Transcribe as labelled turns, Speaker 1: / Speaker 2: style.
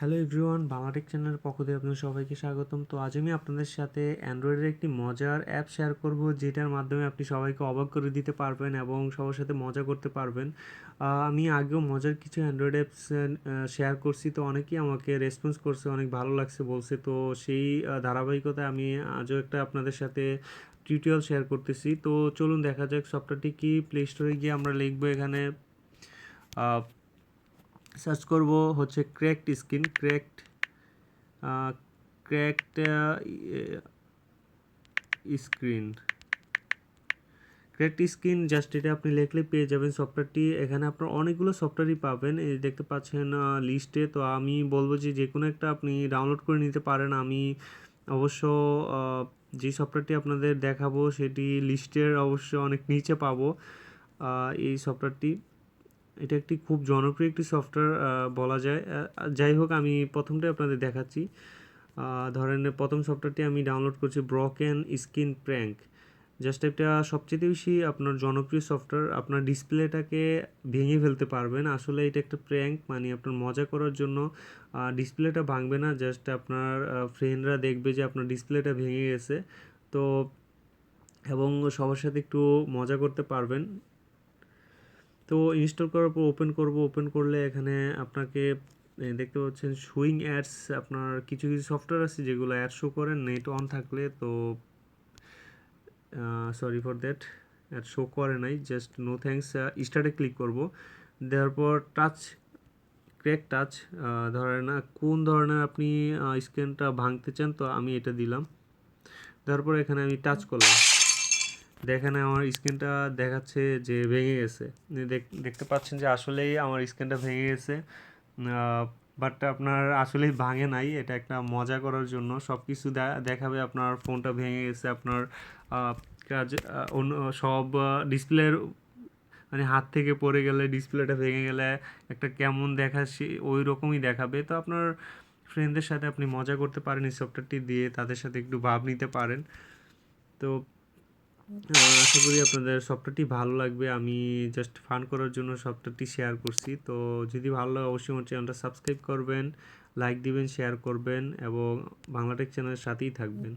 Speaker 1: Hello everyone Bangla Tech চ্যানেলের পক্ষ থেকে আপনাদের সবাইকে স্বাগতম। তো আজ আমি আপনাদের সাথে অ্যান্ড্রয়েডের একটি মজার অ্যাপ শেয়ার করব, যেটার মাধ্যমে আপনি সবাইকে অবাক করে দিতে পারবেন এবং সবার সাথে মজা করতে পারবেন। আমি আগেও মজার কিছু অ্যান্ড্রয়েড অ্যাপস শেয়ার করছি, তো অনেকেই আমাকে রেসপন্স করছে, অনেক ভালো লাগছে বলছে। তো সেই ধারাবাহিকতায় আমি আজও একটা আপনাদের সাথে টিউটোরিয়াল শেয়ার করতেছি। তো চলুন দেখা যাক সফটওয়্যারটি কি প্লে স্টোরে গিয়ে আমরা লিখব এখানে সার্চ করব হচ্ছে cracked screen cracked cracked screen cracked screen just এটা আপনি লিখলে পেয়ে যাবেন সফটওয়্যারটি এখানে আপনার অনেকগুলো সফটওয়্যারই পাবেন। এই দেখতে পাচ্ছেন লিস্টে তো আমি বলব যে যে কোনো একটা আপনি ডাউনলোড করে নিতে পারেন। আমি অবশ্য যে সফটওয়্যারটি আপনাদের দেখাবো, সেটি লিস্টের অবশ্য অনেক নিচে পাবো এই সফটওয়্যারটি এটা একটি খুব জনপ্রিয় একটি সফটওয়্যার বলা যায়। যাই হোক, আমি প্রথমটাই আপনাদের দেখাচ্ছি। ধরেন, প্রথম সফটওয়্যারটি আমি ডাউনলোড করছি ব্রকেন স্ক্রিন প্র্যাঙ্ক জাস্ট এটা সবচেয়ে বেশি আপনার জনপ্রিয় সফটওয়্যার আপনার ডিসপ্লেটাকে ভেঙে ফেলতে পারবেন। আসলে এটা একটা প্র্যাঙ্ক মানে আপনার মজা করার জন্য ডিসপ্লেটা ভাঙবে না। জাস্ট আপনার ফ্রেন্ডরা দেখবে যে আপনার ডিসপ্লেটা ভেঙে গেছে। তো, এবং সবার সাথে একটু মজা করতে পারবেন। তো ইনস্টল করার পর ওপেন করব ওপেন করলে এখানে আপনাকে দেখতে পাচ্ছেন সুইং অ্যাডস আপনার কিছু কিছু সফটওয়্যার আছে যেগুলো অ্যাড শো করে নেট অন থাকলে তো sorry for that ad show করে নাই জাস্ট নো থ্যাঙ্কস স্টার্টে ক্লিক করব। দেওয়ার পর টাচ ক্র্যাক টাচ ধরেন কোন ধরনের আপনি স্ক্রিনটা ভাঙতে চান, তো আমি এটা দিলাম। তারপর এখানে আমি টাচ করলাম। দেখেন আমার স্ক্রিনটা দেখাচ্ছে যে ভেঙে গেছে। দেখতে পাচ্ছেন যে আসলেই আমার স্ক্রিনটা ভেঙে গেছে। বাট আপনার আসলেই ভাঙে নাই, এটা একটা মজা করার জন্য। সব কিছু দেখাবে আপনার ফোনটা ভেঙে গেছে, আপনার কাজ অন্য, সব ডিসপ্লের মানে হাত থেকে পড়ে গেলে ডিসপ্লেটা ভেঙে গেলে একটা কেমন দেখা সে, ওই রকমই দেখাবে। তো আপনার ফ্রেন্ডদের সাথে আপনি মজা করতে পারেন এই সফটওয়্যারটি দিয়ে, তাদের সাথে একটু ভাব নিতে পারেন। তো আশা করি আপনাদের সফটওয়্যারটি ভালো লাগবে। আমি জাস্ট ফান করার জন্য সফটওয়্যারটি শেয়ার করছি। তো যদি ভালো লাগে অবশ্যই আমার চ্যানেলটা সাবস্ক্রাইব করবেন লাইক দিবেন শেয়ার করবেন এবং বাংলাটেক চ্যানেলের সাথেই থাকবেন।